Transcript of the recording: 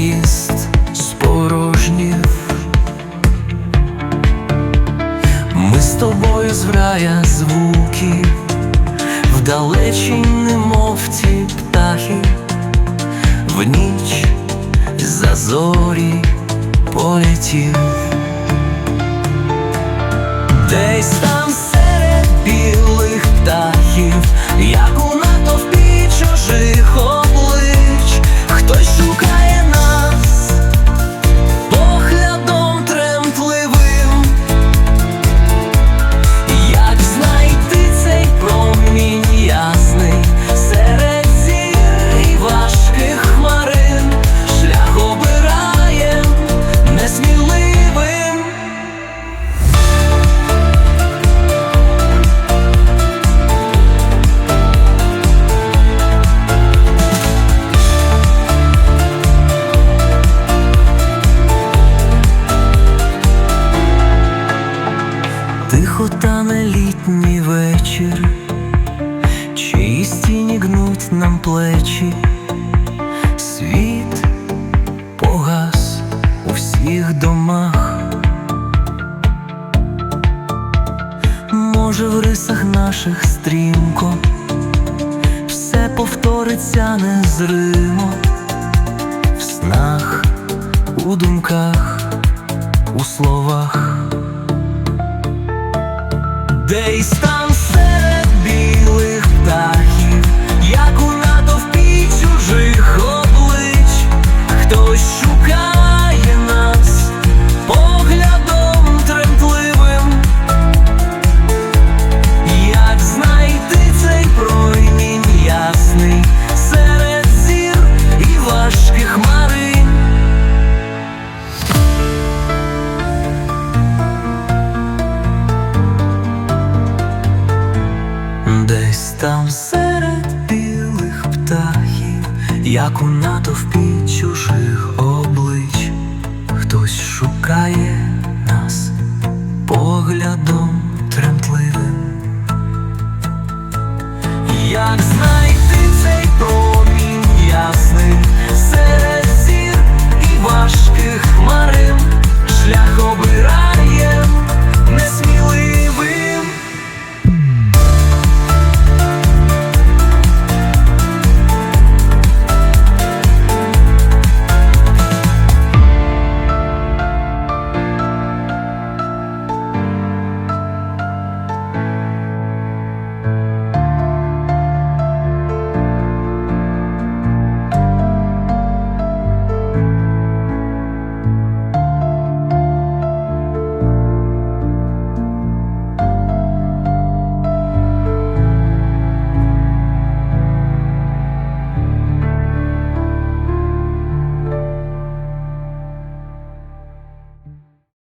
проїзд спорожнів, ми з тобою з рая звуки, вдалечі немов ті птахи, в ніч за зорі полетів. Десь там Тихо тане літній вечір, чиїсь тіні гнуть нам плечі, світ погас у всіх домах. Може, в рисах наших стрімко все повториться незримо, в снах, у думках, у словах. Десь там серед як у натовпі чужих облич, хтось шукає нас поглядом